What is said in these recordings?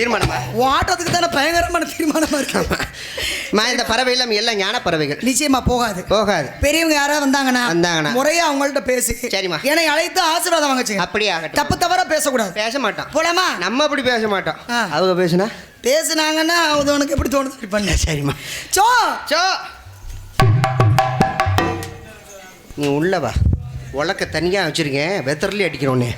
தீர்மானமா? உன் ஆட்டத்துக்கு தானே பயங்கரமான தீர்மானமா இருக்கு. இந்த பறவை எல்லாம் எல்லாம் ஞான பறவைகள். நிச்சயமா போகாது. போகாது. பெரியவங்க யாராவது வந்தாங்கன்னா வந்தாங்கன்னா. முறையா அவங்கள்ட்ட பேசி சரிம்மா. என்னை அழைத்து ஆசீர்வாதம் வாங்க அப்படியே ஆகட்டும். தப்பு தவறா பேசக்கூடாது. பேச மாட்டோம். போலாமா? நம்ம அப்படி பேச மாட்டோம். அவங்க பேசுனா? பேசுனாங்கன்னா அது உனக்கு எப்படி தோணுது பண்ணு. சரிம்மா. சோ! சோ! நீ உள்ள வா. உலக்க தனியாக வச்சிருக்கேன். வெத்தர்லி அடிக்கிறோன்னே.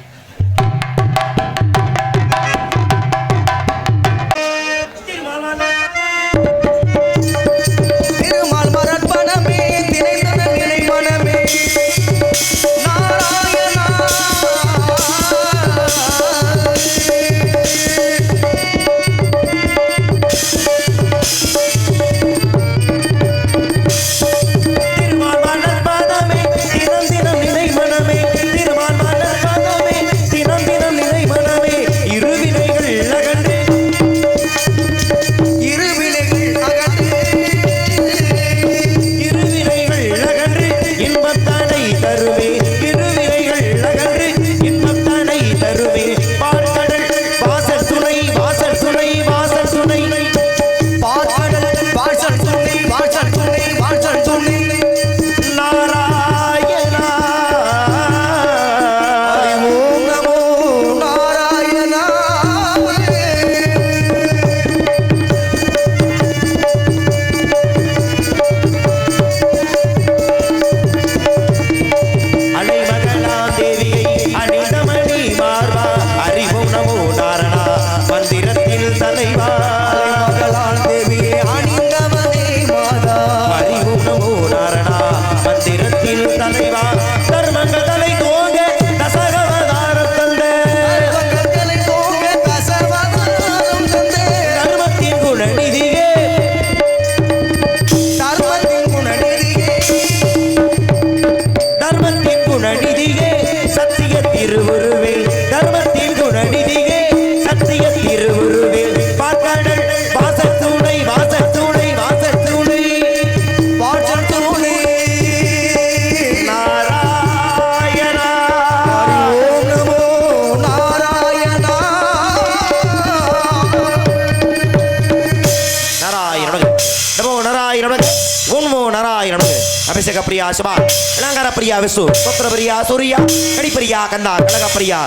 நாராயணனுக்கு அபிஷேக பிரியா சிவா இளங்கர பிரியா விசு புத்திர பிரியா சூரியா கடிப்பிரியா கந்தா கனக பிரியா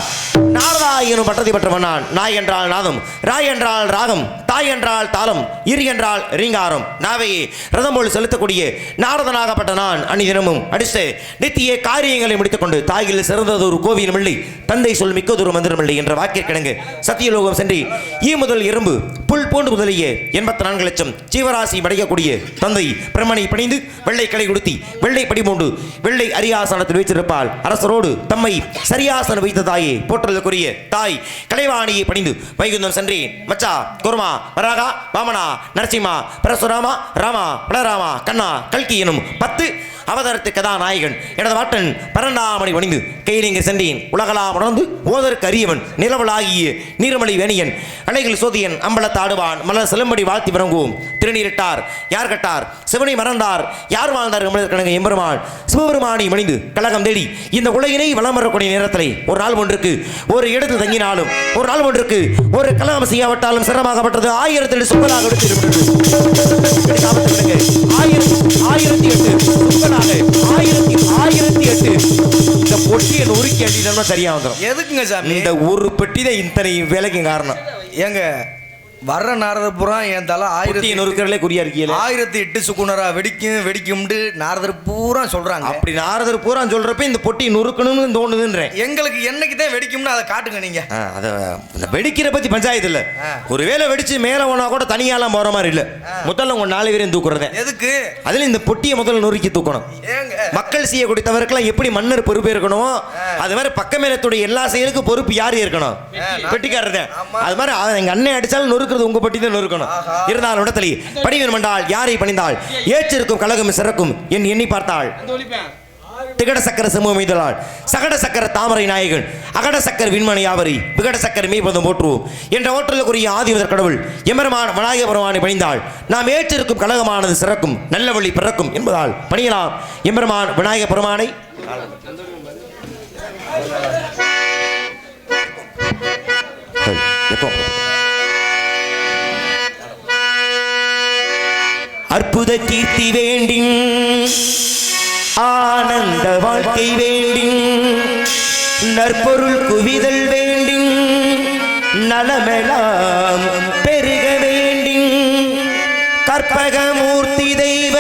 நாரதா எனும் பட்டத்தை பெற்றவன் நாய் என்றால் நாதம் ராய் என்றால் ராகம். தாய் என்றால் தாளம் இரு என்றால் ரீங்காரம். நாவையே ரதம் போல் செலுத்தக்கூடிய நாரதனாகப்பட்ட நான் அணிதினமும் அடித்து நித்திய காரியங்களை முடித்துக்கொண்டு தாயில் சிறந்தது ஒரு கோவிலும் இல்லை தந்தை சொல் மிக்கதொரு மந்திரமில்லை என்ற வாக்கிற்கிணங்கு சத்தியலோகம் சென்று ஈ முதல் எறும்பு புல் பூண்டு முதலிய எண்பத்தி நான்கு லட்சம் ஜீவராசி படைக்கக்கூடிய தந்தை பிரமனை பணிந்து வெள்ளை களை உடுத்தி வெள்ளை படிமூண்டு வெள்ளை அரியாசனத்தில் வைத்திருப்பால் அரசரோடு தம்மை சரியாசனம் வைத்த தாயே போற்றுவதற்குரிய தாய் கலைவாணியை பணிந்து வைகுந்தம் சென்றேன். மச்சா குருமா வராகா வாமனா நரசிம்மா பரசுராமா ராமா பலராமா கண்ணா கல்கி எனும் பத்து அவதரத்து கதாநாயகன் எனது வாட்டன் பரண்டாமணி வணிந்து கையிலிங்க சென்றேன். உலகலாம் உணர்ந்து ஓதற்கு அரியவன் நிலவலாகிய நீர்மலை வேணியன் அலைகள் சோதியன் அம்பலத்தாடுவான் மலர் செலும்படி வாழ்த்தி வணங்குவோம். திருநீரிட்டார் யார் கட்டார்? சிவனை மறந்தார் யார் வாழ்ந்தார் கணங்க எம்பெருமான் சிவபெருமானை மணிந்து கழகம் தேடி. இந்த உலகினை வளம் வரக்கூடிய நேரத்தில் ஒரு நாள் ஒன்றுக்கு ஒரு இடத்தில் தங்கினாலும் ஒரு நாள் ஒன்றுக்கு ஒரு கலாம் செய்யாவிட்டாலும் சிரமமாகப்பட்டது. ஆயிரத்தி எட்டு சுக்கலாக ஆயிரத்தி ஆயிரத்தி எட்டு சுக்கலாக ஆயிரத்தி ஆயிரத்தி எட்டு. இந்த பொட்டியை நொறுக்கி அடினோம்னா சரியா வந்துடும் எதுக்குங்க சாமி? இந்த ஒரு பெட்டி தான் இத்தனை வேலைக்கு காரணம். ஏங்க வர்ற நாரத புறா என் தலை ஆயிரத்தி பொட்டியை நொறுக்கிறதுலே குறியா இருக்கீங்களே ஆயிரத்தி எட்டு சுக்குனரா வெடிக்கும் வெடிக்கும்னு நாரதர் பூரா சொல்றாங்க. அப்படி நாரதர் பூரா சொல்றப்ப இந்த பொட்டியை நொறுக்கணும்னு தோணுதுன்றேன். எங்களுக்கு என்னைக்கு தான் வெடிக்கும்னு அதை காட்டுங்க நீங்க. அத இந்த வெடிக்கிற பத்தி பஞ்சாயத்து இல்ல. ஒருவேளை வெடிச்சு மேல போனா கூட தனியாலாம் போற மாதிரி இல்ல. முதல்ல உங்க நாலு பேரையும் தூக்குறதே. எதுக்கு? அதுல இந்த பொட்டியை முதல்ல நொறுக்கி தூக்கணும். மக்கள் செய்யக்கூடிய தவறுக்கெல்லாம் எப்படி மன்னர் பொறுப்பு இருக்கணும் அது மாதிரி பக்கமேலத்துடைய எல்லா செயலுக்கும் பொறுப்பு யார் இருக்கணும் பெட்டிக்காரர். அது மாதிரி எங்க அண்ணன் அடிச்சாலும் நொறுக்கிறது உங்க பட்டி தான் நொறுக்கணும் இருந்தாலும் இடத்துல பணிவன் மண்டால் யாரை பணிந்தால்? ஏற்றிருக்கும் கழகம் சிறக்கும் என் எண்ணி பார்த்தாள். திகட சக்கர சமூகம் மீதலாள். சகட சக்கர தாமரை நாயகன். அகட சக்கர விண்மணி யாவரி விகட சக்கர மீபதம் போற்றுவோம் என்ற ஓட்டலுக்குரிய ஆதிவதர் கடவுள் எமரமான விநாயக பெருமானை பணிந்தாள். நாம் ஏற்றிருக்கும் கழகமானது சிறக்கும் நல்ல வழி பிறக்கும் என்பதால் பணியலாம். எம்பெருமான் விநாயக பெருமானை. எப்போ? அற்புத கீர்த்தி வேண்டி ஆனந்த வாழ்க்கை வேண்டி நற்பொருள் குவிதல் வேண்டி நலமெலாம் பெருக வேண்டி கற்பகமூர்த்தி தெய்வ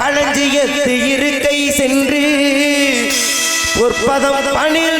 களஞ்சியத்து இருக்கை சென்று ஒரு பதம் பணில்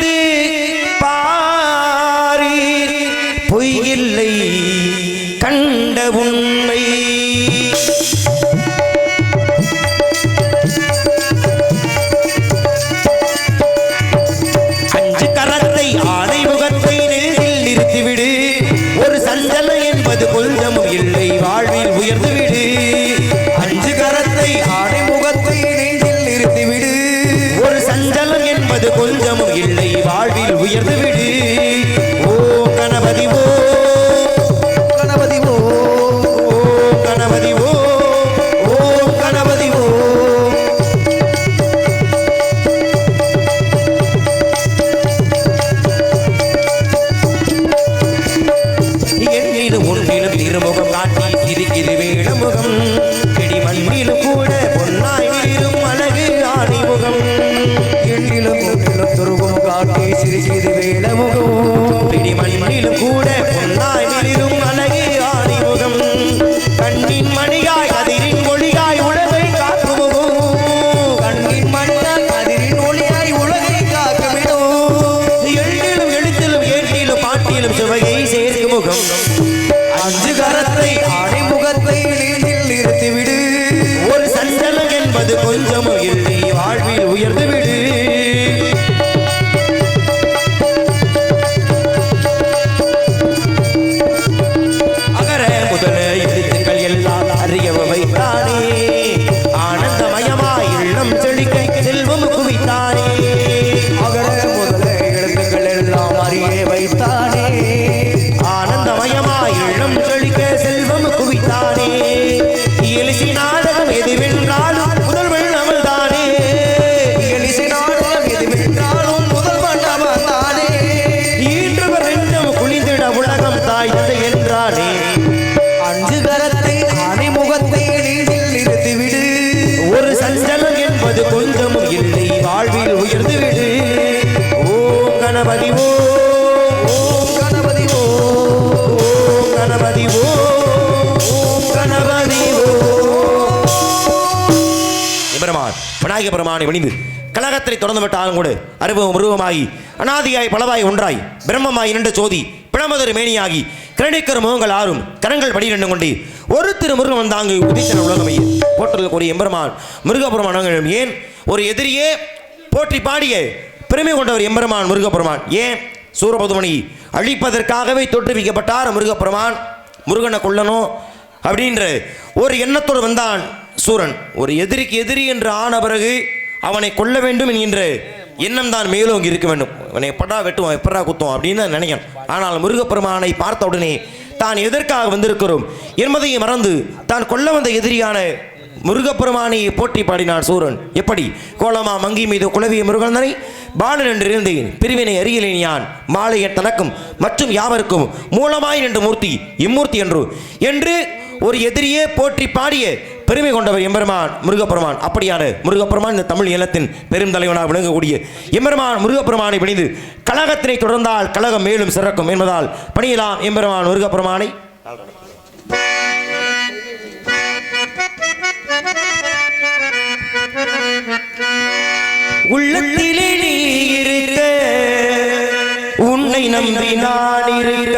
விநாயக வணிந்து கழகத்தை தொடர்ந்து விட்டாலும் கூட அனுபவம் உருவமாகி அனாதியாய் பலவாய் ஒன்றாய் பிரம்மமாய் இரண்டு சோதி பிளமதொரு மேனியாகி கிரணிக்கர் முகங்கள் ஆறும் கரங்கள் படி கொண்டு ஒரு திரு முருகன் வந்தாங்கு உதித்தன உலகமையே. போற்றல் கூறிய எம்பெருமான் முருகபெருமான் ஏன்? ஒரு எதிரியே போற்றி பாடிய பெருமை கொண்டவர் எம்பெருமான் முருகபெருமான் ஏன்? சூரபதுமணி அழிப்பதற்காகவே தோற்றுவிக்கப்பட்டார் முருகப்பெருமான். முருகனை கொல்லணும் அப்படின்ற ஒரு எண்ணத்தோடு வந்தான் சூரன் ஒரு எதிரிக்கு எதிரி என்று ஆன பிறகு அவனை கொல்ல வேண்டும் என்கின்ற எண்ணம் தான் மேலோங்கி இருக்க வேண்டும். அவனை எப்படா வெட்டுவான் எப்படா குத்துவோம் அப்படின்னு தான் நினைக்கணும் ஆனால் முருகப்பெருமானை பார்த்த உடனே தான் எதற்காக வந்திருக்கிறோம் என்பதை மறந்து தான் கொல்ல வந்த எதிரியான முருகப்பெருமானையை போற்றி பாடினான் சூரன். எப்படி? கோலமா மங்கி மீது குலவிய முருகந்தனை பாலன் என்று இருந்தேன். பிரிவினை அறியலேன் யான்? மாலைய தனக்கும் மற்றும் யாவருக்கும் மூலமாய் நின்ற மூர்த்தி இம்மூர்த்தி என்று. என்று ஒரு எதிரியே போற்றி பாடிய பெருமை கொண்டவர் எம்பெருமான் முருகப்பெருமான். அப்படியான முருகப்பெருமான் இந்த தமிழ் இனத்தின் பெரும் தலைவனாக விளங்கக்கூடிய எம்பெருமான் முருகப்பெருமானை பணிந்து கழகத்தினை தொடர்ந்தால் கழகம் மேலும் சிறக்கும் என்பதால் பணியலாம் எம்பெருமான் முருகப்பெருமானை. உள்ளத்திலே நீ இருக்க உன்னை நம்பி நான் இருக்க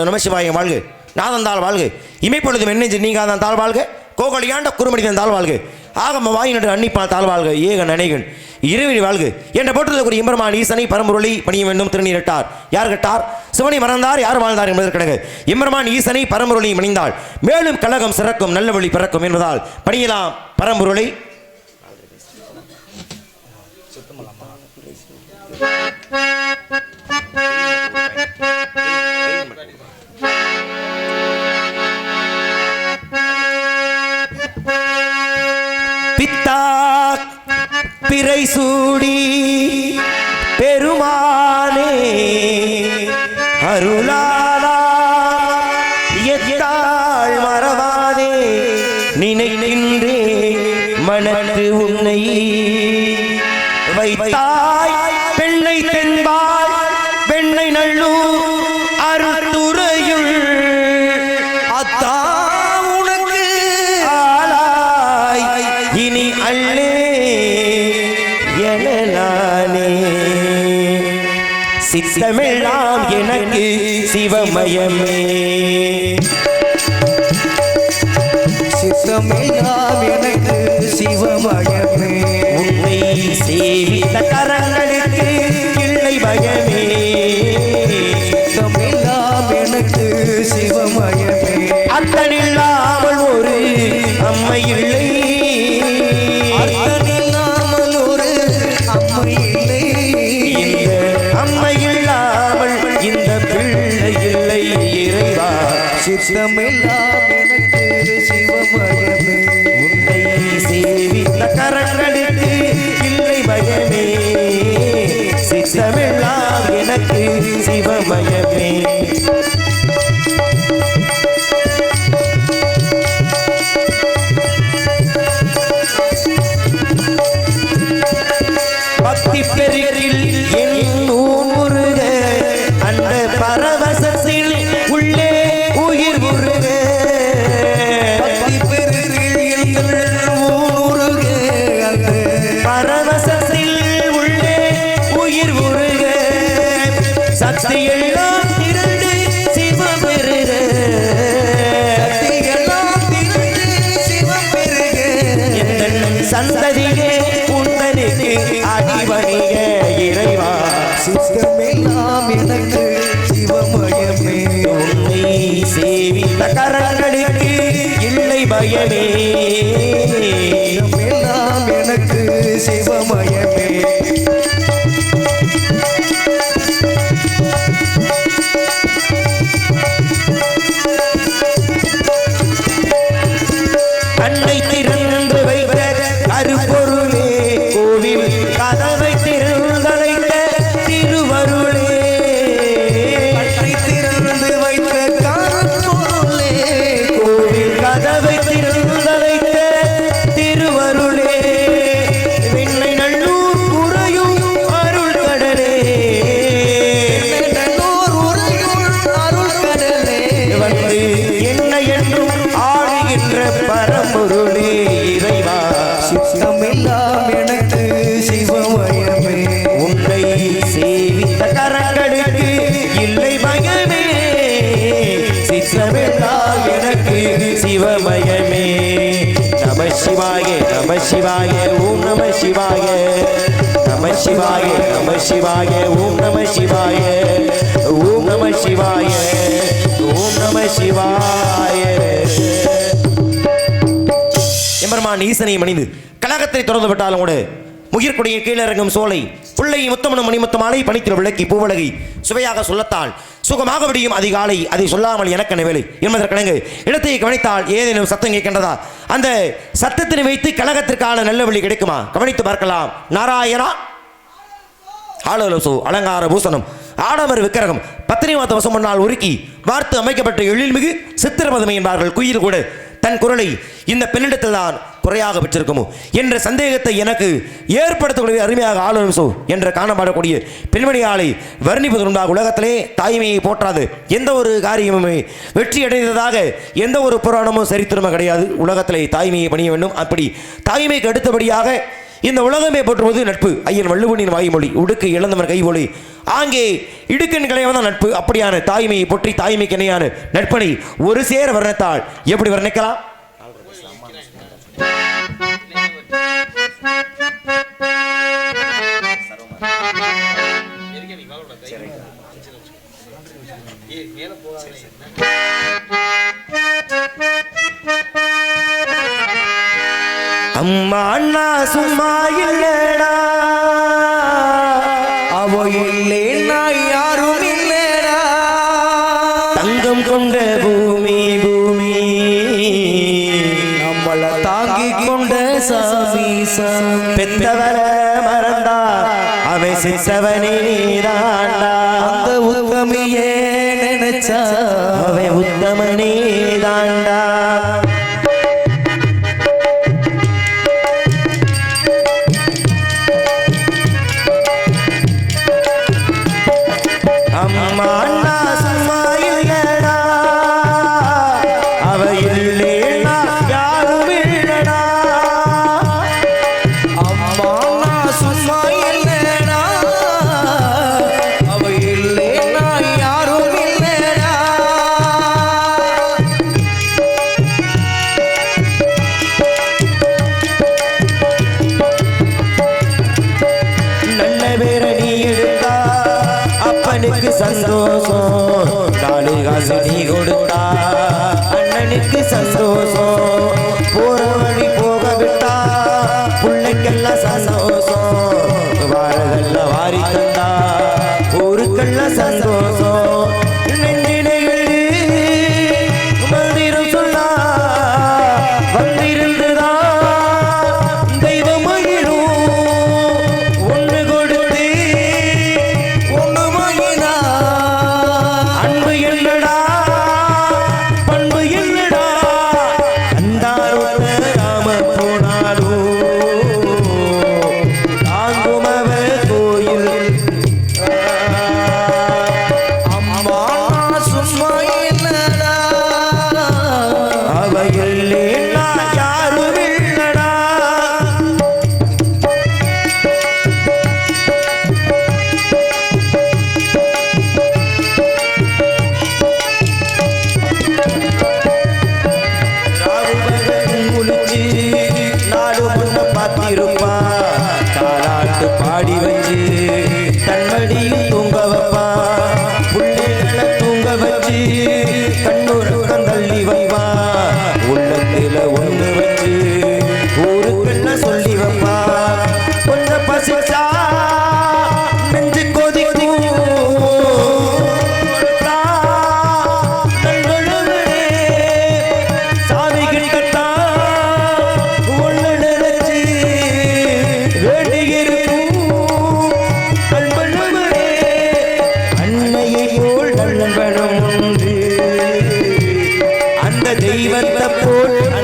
திறந்து நமசிவாயம் வாழ்க. நாதந்தாள் வாழ்க. இமைப்பொழுது மென்னெஞ்சு நீங்காதான் தாழ் வாழ்க. கோகலியாண்ட குறுமடிதன் தாழ் வாழ்க. ஆகம வாயினடு அன்னிப்பால் தாழ் வாழ்க. ஏக நனைகன் இருவிழி வாழ்க. என்ற போற்றுதற்குரிய எம்பெருமான் ஈசனை பரம்பொருளை பணிய வேண்டும் திருநீரிட்டார் யார் கட்டார்? சிவனை மறந்தார் யார் வாழ்ந்தார் என்பதற்கிடங்கு எம்பெருமான் ஈசனை பரம்பொருளை மணிந்தாள். மேலும் கழகம் சிறக்கும் நல்ல வழி பிறக்கும் என்பதால் பணியலாம் பரம்பொருளை. பித்தா பிறை சூடி பெருமானே அருளாலா எத்தாள் மறவாதே நினைக்கின்றே மனது உன்னை. வைத்தாய் பெண்ணை தென்பால் பெண்ணை நல்லூர் அருத்துறையுள் அத்தா உனக்கு ஆளாய் இனி அள்ளே சித்தமெல்லாம் எனக்கு சிவமயமே. சித்தமெல்லாம் எனக்கு சிவமயமே. உன்னை சேவித்த கரங்களுக்கு இல்லை பயமே. சித்தமிழா எனக்கு சிவமய சித்தமெல்லாம் எனக்கு சிவமயமே. உன்னை சேவித்த கரங்களுக்கு இல்லை பயமே. சித்தமெல்லாம் எனக்கு சிவமயமே. என்ற பரம்பொருளே இறைவா. சித்தமெல்லாம் எனக்கு சிவமயமே. உன்னை சேவித்த கரங்களுக்கு இல்லை பயமே. சித்தமெல்லாம் எனக்கு சிவமயமே. நம சிவாய நம சிவாய ஓம் நம சிவாய. நம சிவாய நம சிவாய ஓம் நம சிவாய. ஓம் நம சிவாய ஓம் நம சிவாய. பெருமான் ஈசனை மணிந்து கழகத்தை திறந்து விட்டாலும் கூட முகிர்கொடிய கீழிறங்கும் சோலை பிள்ளை முத்தமனும் மணிமுத்தமாலை பணித்திரு விளக்கி பூவழகி சுவையாக சொல்லத்தால் சுகமாக விடியும் அதிகாலை அதை சொல்லாமல் எனக்கென வேலை. என்பதற்கிணங்கு இடத்தை கவனித்தால் ஏதேனும் சத்தம் கேட்கின்றதா? அந்த சத்தத்தினை வைத்து கழகத்திற்கான நல்ல வழி கிடைக்குமா? கவனித்து பார்க்கலாம். நாராயணா! ஆளோலசோ அலங்கார பூசணம் ஆடவர் விக்கிரகம் பத்தினி மாத வசம் முன்னால் உருக்கி வார்த்து அமைக்கப்பட்ட எழில்மிகு சித்திரபதமை என்பார்கள். குயில் கூட தன் குரலை இந்த பெண்ணிடத்தில் தான் குறையாக பெற்றிருக்குமோ? என்ற சந்தேகத்தை எனக்கு ஏற்படுத்தக்கூடிய அருமையாக ஆளுமனு சோ என்று காணப்படக்கூடிய பெண்மணியாளை வர்ணிப்பதற்குண்டாக உலகத்திலே தாய்மையை போற்றாது. எந்த ஒரு காரியமுமே வெற்றி அடைந்ததாக எந்த ஒரு புராணமும் சரித்திரமும் கிடையாது. உலகத்திலே தாய்மையை பணிய வேண்டும். அப்படி தாய்மைக்கு அடுத்தபடியாக இந்த உலகமே போற்றுவது நட்பு. ஐயன் வள்ளுவனின் வாய்மொழி உடுக்கு இழந்தவன் கைமொழி ஆங்கே இடுக்கன் கிளையவன் நட்பு. அப்படியான தாய்மையை போற்றி தாய்மைக்கு இணையான நட்பனை ஒரு சேர வர்ணத்தால் எப்படி வர்ணிக்கலாம்? அம்மா அண்ணா சும்மா இல்லை. சாமி மறந்தா. அவை சித்தவனே தெய்வத்தை போல்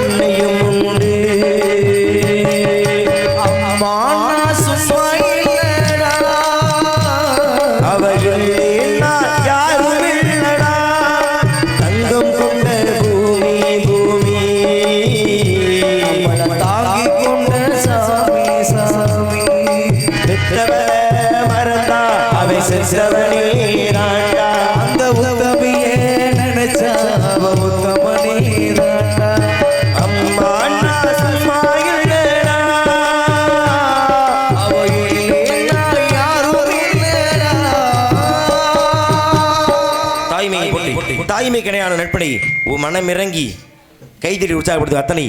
கிடையான நட்பனை உன் மனம் இறங்கி கைதறி உற்சாகப்படுத்து அத்தனை